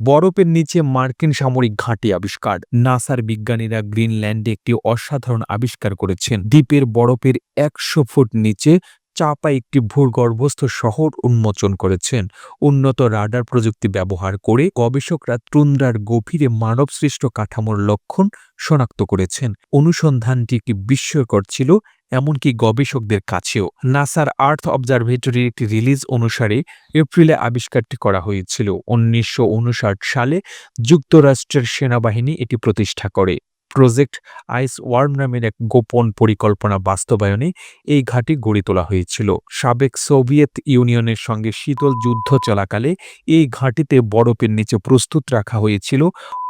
বরফের নিচে মার্কিন সামরিক ঘাঁটি আবিষ্কার। নাসার বিজ্ঞানীরা গ্রিনল্যান্ডে একটি অসাধারণ আবিষ্কার করেছেন। দ্বীপের বরফের একশো ফুট নিচে চাপা একটি ভূগর্ভস্থ শহর উন্মোচন করেছেন। উন্নত রাডার প্রযুক্তি ব্যবহার করে গবেষকরা তুন্দ্রার গভীরে মানবসৃষ্ট কাঠামোর লক্ষণ শনাক্ত করেছেন। অনুসন্ধানটি একটি বিস্ময়কর ছিল, এমনকি গবেষকদের কাছেও। নাসার আর্থ অবজারভেটরির একটি রিলিজ অনুসারে এপ্রিলে আবিষ্কারটি করা হয়েছিল। উনিশশো উনষাট সালে যুক্তরাষ্ট্রের সেনাবাহিনী এটি প্রতিষ্ঠা করে। প্রজেক্ট আইস ওয়ার্ম নামের এক গোপন পরিকল্পনা বাস্তবায়নে এই ঘাঁটি গড়ে তোলা হয়েছিল। সাবেক সোভিয়েত ইউনিয়নের সঙ্গে শীতল যুদ্ধ চলাকালে এই ঘাঁটিতে বরফের নিচে প্রস্তুত রাখা হয়েছিল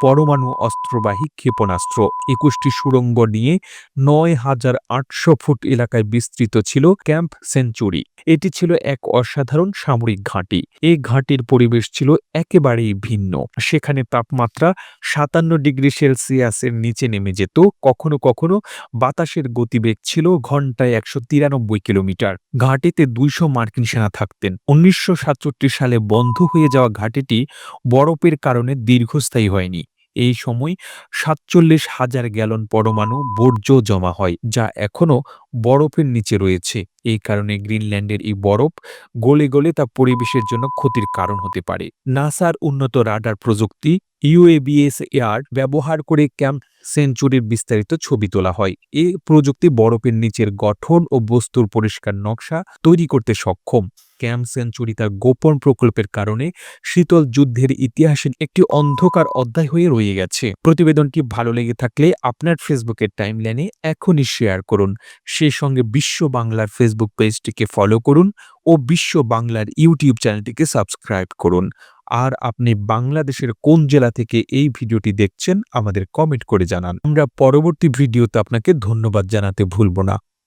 পরমাণু অস্ত্রবাহী ক্ষেপণাস্ত্র। একুশটি সুড়ঙ্গ নিয়ে নয় হাজার আটশো ফুট এলাকায় বিস্তৃত ছিল ক্যাম্প সেঞ্চুরি। এটি ছিল এক অসাধারণ সামরিক ঘাঁটি। এই ঘাঁটির পরিবেশ ছিল একেবারেই ভিন্ন। সেখানে তাপমাত্রা সাতান্ন ডিগ্রি সেলসিয়াসের নিচে নেমে যেত, কখনো কখনো বাতাসের গতিবেগ ছিল ঘন্টায় একশো তিরানব্বই কিলোমিটার। ঘাটেতে দুইশো মার্কিন সেনা থাকতেন। উনিশশো সাতষট্টি সালে বন্ধ হয়ে যাওয়া ঘাটিটি বরফের কারণে দীর্ঘস্থায়ী হয়নি। এই সময় সাতচল্লিশ হাজার গ্যালন পরমাণু বর্জ্য জমা হয়, যা এখনও বরফের নিচে রয়েছে। এই কারণে গ্রিনল্যান্ডের এই বরফ গলে গলে তা পরিবেশের জন্য ক্ষতির কারণ হতে পারে। নাসার উন্নত রাডার প্রযুক্তি ইউএবিএস এয়ার ব্যবহার করে ক্যাম্প সেঞ্চুরির বিস্তারিত ছবি তোলা হয়। এই প্রযুক্তি বরফের নিচের গঠন ও বস্তুর পরিষ্কার নকশা তৈরি করতে সক্ষম। ক্যাম্প সেঞ্চুরি তার গোপন প্রকল্পের কারণে শীতল যুদ্ধের ইতিহাসের একটি অন্ধকার অধ্যায় হয়ে রয়ে গেছে। প্রতিবেদনটি ভালো লেগে থাকলে আপনার ফেসবুকের টাইমলাইনে এখনই শেয়ার করুন। সেই সঙ্গে বিশ্ব বাংলার ফেসবুক পেজটিকে ফলো করুন ও বিশ্ব বাংলার ইউটিউব চ্যানেলটিকে সাবস্ক্রাইব করুন। আর আপনি বাংলাদেশের কোন জেলা থেকে এই ভিডিওটি দেখছেন আমাদের কমেন্ট করে জানান। আমরা পরবর্তী ভিডিওতে আপনাকে ধন্যবাদ জানাতে ভুলব না।